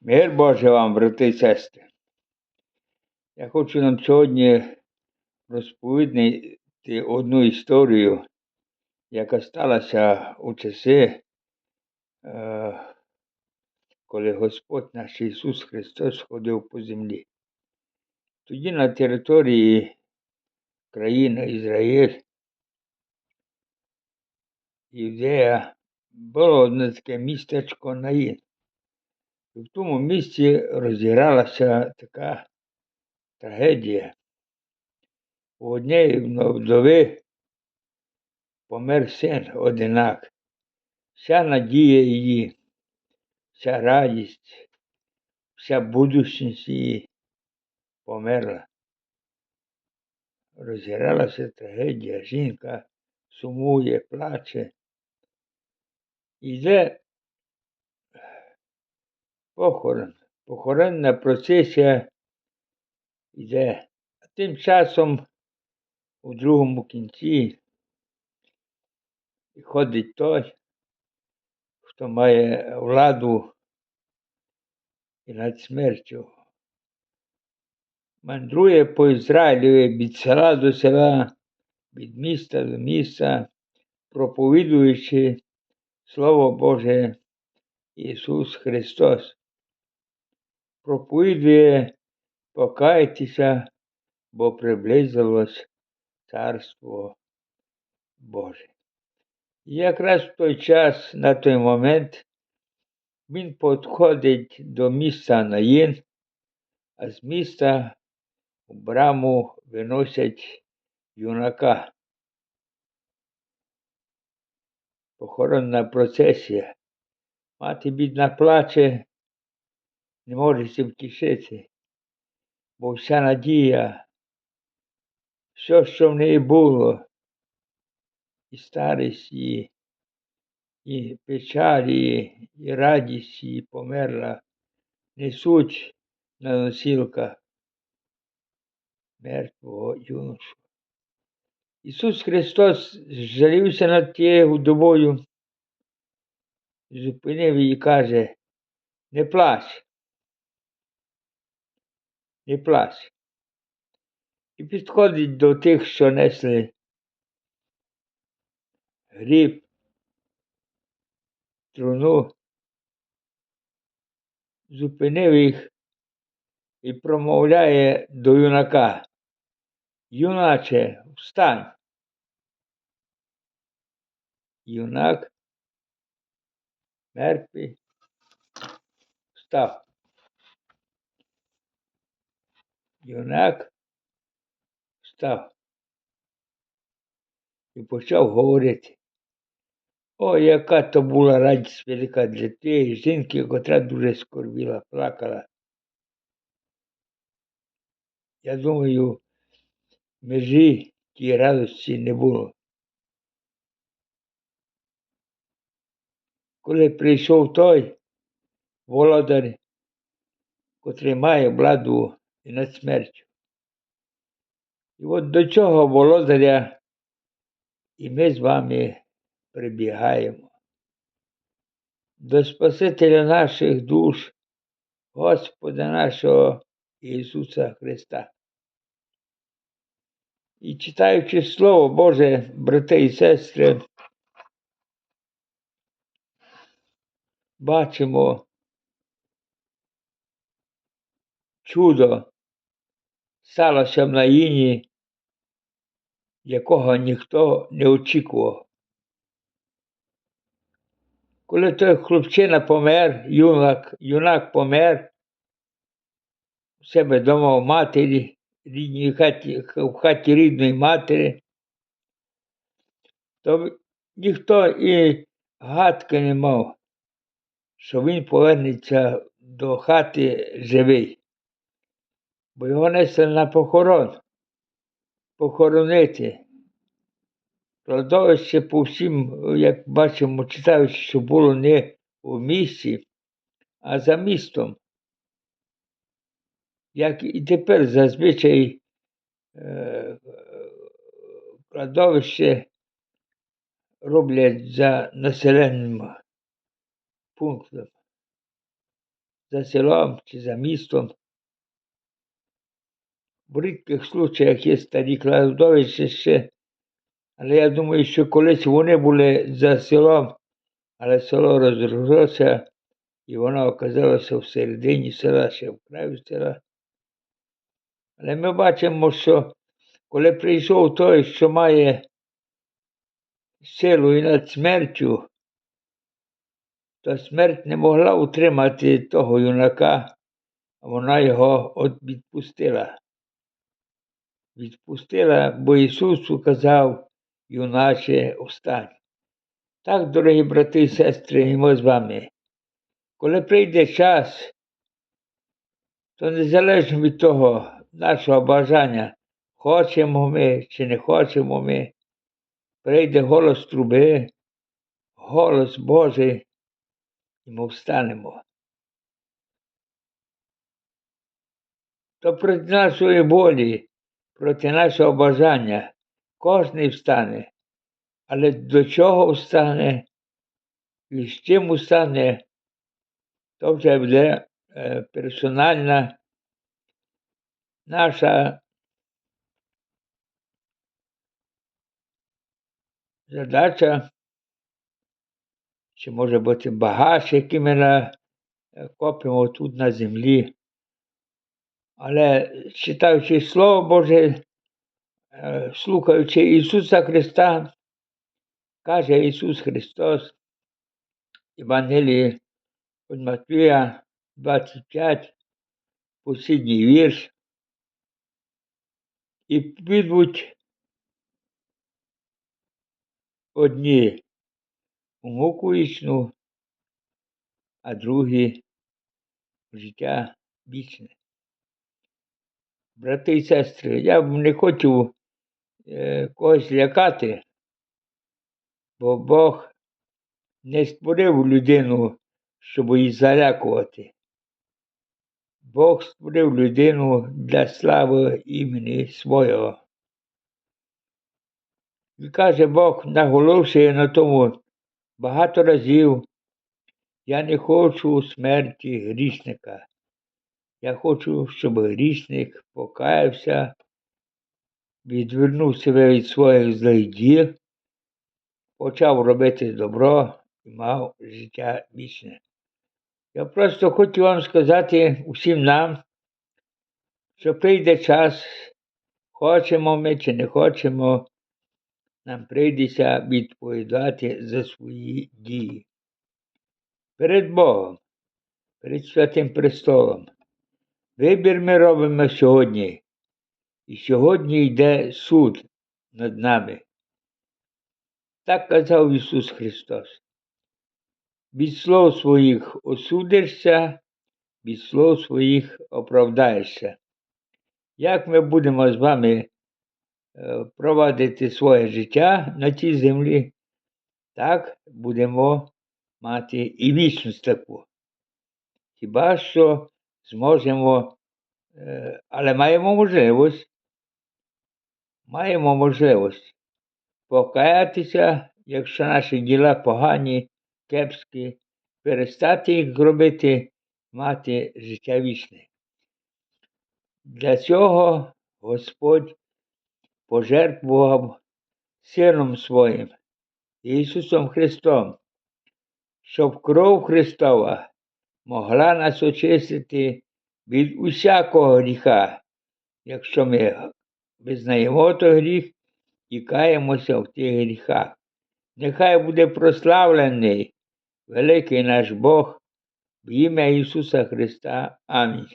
Мир Боже вам, брати і сестри. Я хочу нам сьогодні розповідати одну історію, яка сталася у часи, е, коли Господь наш Ісус Христос ходив по землі. Тоді на території країни Ізраїль, Ідея, було одне таке містечко Наїн. В тому місці розігралася така трагедія. У однієї вдови помер син одинак. Вся надія її, вся радість, вся будучність її померла. Розігралася трагедія, жінка сумує, плаче. Іде похорон. Похоронна процесія йде. А тим часом у другому кінці ходить той, хто має владу і над смертю. Мандрує по Ізраїлеві від села до села, від міста до міста, проповідуючи Слово Боже Ісус Христос. Проповідує покайтеся, бо приблизилось Царство Боже. І якраз в той час, на той момент, він підходить до міста Наїн, а з міста в браму виносять юнака. Похоронна процесія. Мати бідна плаче, не може се втішити, бо вся надія, все, що в неї було, і старість її, і печаль її, і радість її померла, несуть на носілках мертвого юношу. Ісус Христос жалівся над тією вдовою, зупинив її і каже, не плач, не плач. І підходить до тих, що несли гріб, труну, зупинив їх і промовляє до юнака. Юначе, встань. Юнак мертвий встав. Юнак встав і почав говорити. О, яка то була радість велика для тієї жінки, котра дуже скорбіла, плакала. Я думаю, межі тій радості не було. Коли прийшов той володар, котрий має владу і над смертю. І от до цього володаря і ми з вами прибігаємо. До Спасителя наших душ, Господа нашого Ісуса Христа. І читаючи Слово Боже, брати і сестри, бачимо чудо сталося в Наїні, якого ніхто не очікував. Коли той хлопчина помер, юнак, юнак помер у себе вдома в матері, рідній хаті, в хаті рідної матері, то ніхто і гадки не мав, що він повернеться до хати живий, бо його несли на похорон, похоронити. Кладовище по всім, як бачимо, читаючи, що було не у місті, а за містом. Як і тепер зазвичай е, кладовище роблять за населеним пунктом. за селом чи за містом. В рідких случаях є старі кладовища ще, але я думаю, що колись вони були за селом, але село розрослося, і воно оказалося всередині села, ще в краю села. Але ми бачимо, що коли прийшов той, що має силу і над смертю, то смерть не могла утримати того юнака, а вона його відпустила. Відпустила, бо Ісус указав, юначе, встань. Так, дорогі брати і сестри, і ми з вами. Коли прийде час, то незалежно від того нашого бажання, хочемо ми чи не хочемо ми, прийде голос труби, голос Божий, і ми встанемо. То проти нашої волі, проти нашого бажання кожен встане. Але до чого встане і з чим встане, то вже буде е, персональна наша задача, чи може бути багаж, який ми копимо тут на землі. Але читаючи Слово Боже, е, слухаючи Ісуса Христа, каже Ісус Христос, Євангелії від Матвія 25, посідній вірш, і підуть одні у муку вічну, а другі життя вічне. Брати і сестри, я б не хотів е, когось лякати, бо Бог не створив людину, щоб її залякувати. Бог створив людину для слави імені свого. І каже Бог, наголошує на тому багато разів, я не хочу смерті грішника. Я хочу, щоб грішник покаявся, відвернув себе від своїх злих діл, почав робити добро і мав життя вічне. Я просто хочу вам сказати усім нам, що прийде час, хочемо ми чи не хочемо, нам прийдеться відповідати за свої дії. Перед Богом, перед Святим Престолом. Вибір ми робимо сьогодні. І сьогодні йде суд над нами. Так казав Ісус Христос. Від слов своїх осудишся, від слов своїх оправдаєшся. Як ми будемо з вами е, проводити своє життя на цій землі, так будемо мати і вічність таку. Хіба що зможемо, е, але маємо можливість, маємо можливість покаятися, якщо наші діла погані, кепські, перестати їх робити, мати життя вічне. Для цього Господь пожертвував Сином Своїм, Ісусом Христом, щоб кров Христова могла нас очистити від усякого гріха, якщо ми визнаємо той гріх і каємося в тих гріхах. Нехай буде прославлений великий наш Бог в ім'я Ісуса Христа. Амінь.